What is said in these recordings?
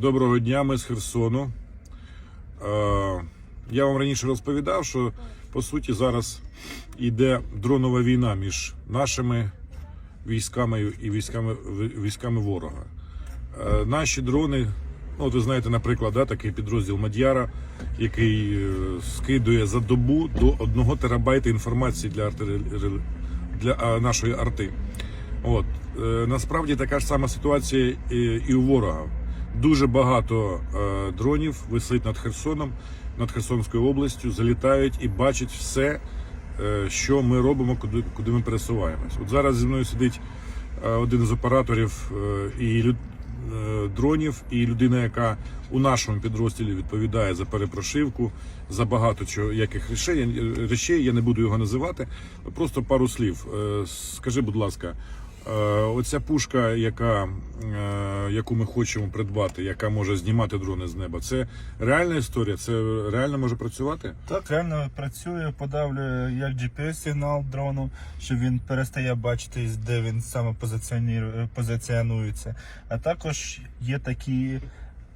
Доброго дня, ми з Херсону. Е, Я вам раніше розповідав, що по суті зараз йде дронова війна між нашими військами і військами, військами ворога. Е, Наші дрони, ну от ви знаєте, наприклад, да, такий підрозділ Мадяра, який е, скидує за добу до 1 терабайта інформації для, артилерії- для нашої арти. От насправді така ж сама ситуація і у ворога. Дуже багато е, дронів висить над Херсоном, над Херсонською областю, залітають і бачать все, е, що ми робимо, куди, куди ми пересуваємось. От зараз зі мною сидить е, один з операторів е, і люд, е, дронів, і людина, яка у нашому підрозділі відповідає за перепрошивку, за багато чого яких речей, речей. Я не буду його називати. Просто пару слів. Е, Скажи, будь ласка. Е, Оця пушка, яка, е, яку ми хочемо придбати, яка може знімати дрони з неба, це реальна історія? Це реально може працювати? Так, реально працює, подавлює як GPS-сигнал дрону, що він перестає бачити, де він саме позиціонує- позиціонується. А також є такі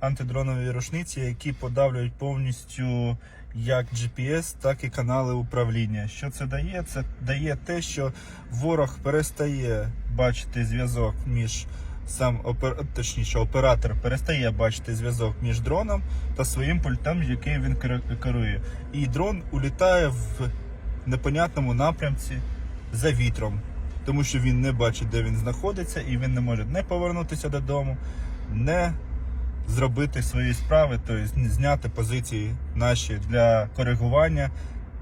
антидронові рушниці, які подавлюють повністю як GPS, так і канали управління. Що це дає? Це дає те, що ворог перестає бачити зв'язок між сам опер... точніше, оператор перестає бачити зв'язок між дроном та своїм пультом, який він керує. І дрон улітає в непонятному напрямці за вітром, тому що він не бачить, де він знаходиться, і він не може не повернутися додому, не зробити свої справи, тобто зняти позиції наші для коригування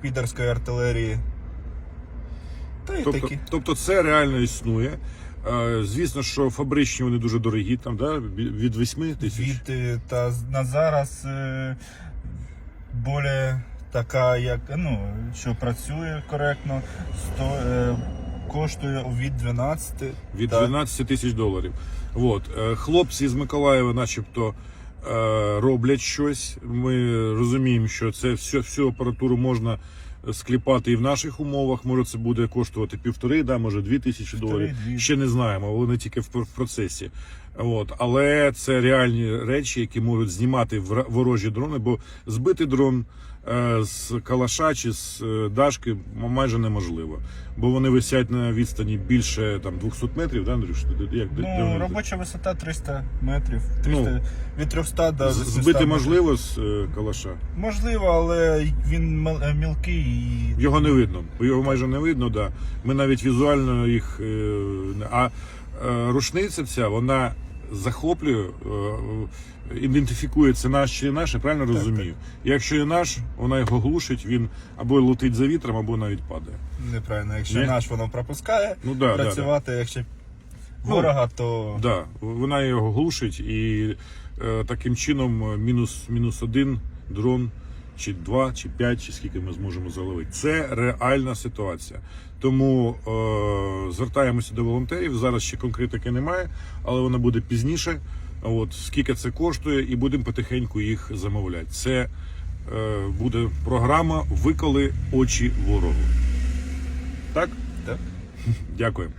підерської артилерії. Та й Тобто, такі. тобто це реально існує. Е, Звісно, що фабричні вони дуже дорогі, там да, від 8 тисяч. Від е, та на зараз е, более така, як ну, що працює коректно, сто, е, коштує від 12. від Так. 12 тисяч доларів. От. Е, Хлопці з Миколаєва, начебто, е, роблять щось. Ми розуміємо, що це всю, всю апаратуру можна скліпати і в наших умовах. Може, це буде коштувати півтори, да, може дві тисячі доларів. Ще не знаємо, вони тільки в в процесі. От. Але це реальні речі, які можуть знімати ворожі дрони, бо збити дрон. е, З калаша чи з е, дашки майже неможливо, бо вони висять на відстані більше там 200 метрів, да, Андрюш? Як, Ну, робоча висота 300 метрів. 300, Ну, від 300 до 800 Збити метрів. можливо з е, калаша? Можливо, але він мілкий і Його не видно. Його майже не видно, да. Ми навіть візуально їх. А рушниця ця, вона захоплює, е, ідентифікує це наш чи не наш, я правильно розумію. Якщо і наш, вона його глушить, він або летить за вітром, або навіть падає. неправильно. Якщо Ні? наш воно пропускає, Ну да, да, працювати, якщо Ну, ворога, то Да, вона його глушить і е, таким чином е, мінус, мінус один дрон, чи два, чи п'ять, чи скільки ми зможемо заловити. Це реальна ситуація. Тому е, звертаємося до волонтерів. Зараз ще конкретики немає, але вона буде пізніше. От скільки це коштує, і будемо потихеньку їх замовляти. Це е, буде програма Виколи очі ворогу. Так? так. Дякую.